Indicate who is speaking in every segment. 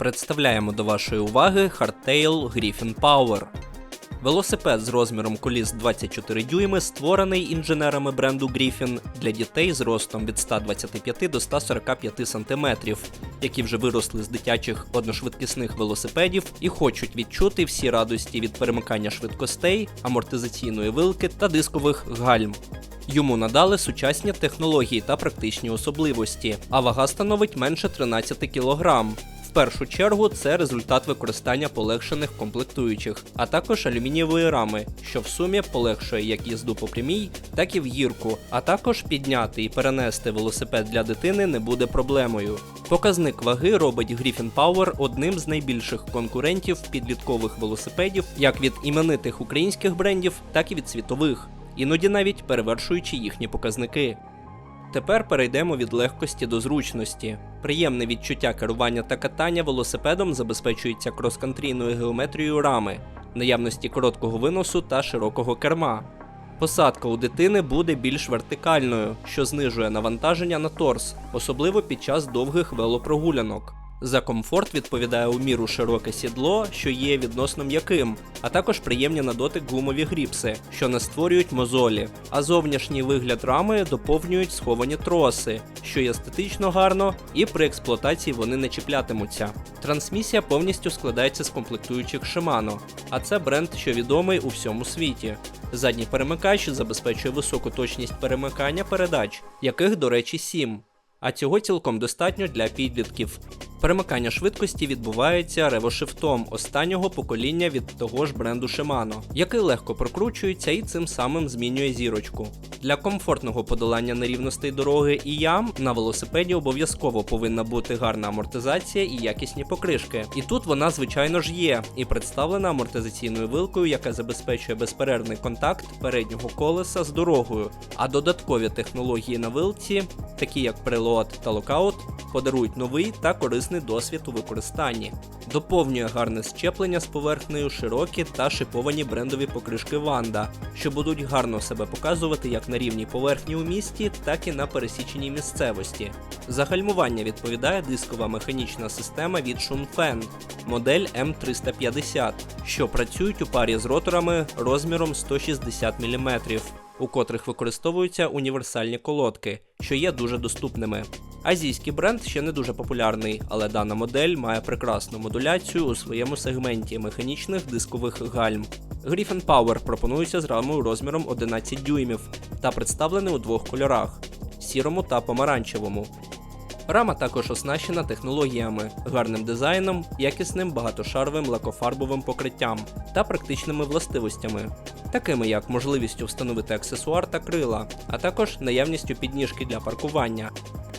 Speaker 1: Представляємо до вашої уваги Hardtail Griffin Power. Велосипед з розміром коліс 24 дюйми створений інженерами бренду Griffin для дітей з ростом від 125 до 145 см, які вже виросли з дитячих одношвидкісних велосипедів і хочуть відчути всі радості від перемикання швидкостей, амортизаційної вилки та дискових гальм. Йому надали сучасні технології та практичні особливості, а вага становить менше 13 кг. В першу чергу це результат використання полегшених комплектуючих, а також алюмінієвої рами, що в сумі полегшує як їзду по прямій, так і в гірку, а також підняти і перенести велосипед для дитини не буде проблемою. Показник ваги робить Griffin Power одним з найбільших конкурентів підліткових велосипедів як від іменитих українських брендів, так і від світових, іноді навіть перевершуючи їхні показники. Тепер перейдемо від легкості до зручності. Приємне відчуття керування та катання велосипедом забезпечується крос-кантрійною геометрією рами, наявності короткого виносу та широкого керма. Посадка у дитини буде більш вертикальною, що знижує навантаження на торс, особливо під час довгих велопрогулянок. За комфорт відповідає у міру широке сідло, що є відносно м'яким, а також приємні на дотик гумові гріпси, що не створюють мозолі. А зовнішній вигляд рами доповнюють сховані троси, що є естетично гарно, і при експлуатації вони не чіплятимуться. Трансмісія повністю складається з комплектуючих Shimano, а це бренд, що відомий у всьому світі. Задній перемикач забезпечує високу точність перемикання передач, яких, до речі, 7. А цього цілком достатньо для підлітків. Перемикання швидкості відбувається ревошифтом останнього покоління від того ж бренду Shimano, який легко прокручується і цим самим змінює зірочку. Для комфортного подолання нерівностей дороги і ям на велосипеді обов'язково повинна бути гарна амортизація і якісні покришки. І тут вона, звичайно ж, є, і представлена амортизаційною вилкою, яка забезпечує безперервний контакт переднього колеса з дорогою. А додаткові технології на вилці, такі як прилот та локаут, подарують новий та корисний досвід у використанні. Доповнює гарне щеплення з поверхнею широкі та шиповані брендові покришки Ванда, що будуть гарно себе показувати як на рівній поверхні у місті, так і на пересіченій місцевості. За гальмування відповідає дискова механічна система від Shunfen, модель M350, що працюють у парі з роторами розміром 160 мм, у котрих використовуються універсальні колодки, що є дуже доступними. Азійський бренд ще не дуже популярний, але дана модель має прекрасну модуляцію у своєму сегменті механічних дискових гальм. Griffin Power пропонується з рамою розміром 11 дюймів та представлений у двох кольорах сірому та помаранчевому. Рама також оснащена технологіями, гарним дизайном, якісним багатошаровим лакофарбовим покриттям та практичними властивостями, такими як можливістю встановити аксесуар та крила, а також наявністю підніжки для паркування.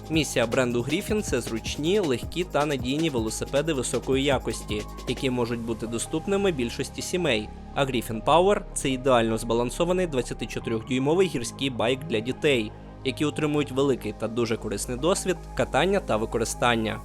Speaker 1: Місія бренду Griffin – це зручні, легкі та надійні велосипеди високої якості, які можуть бути доступними більшості сімей. А Griffin Power – це ідеально збалансований 24-дюймовий гірський байк для дітей, які отримують великий та дуже корисний досвід катання та використання.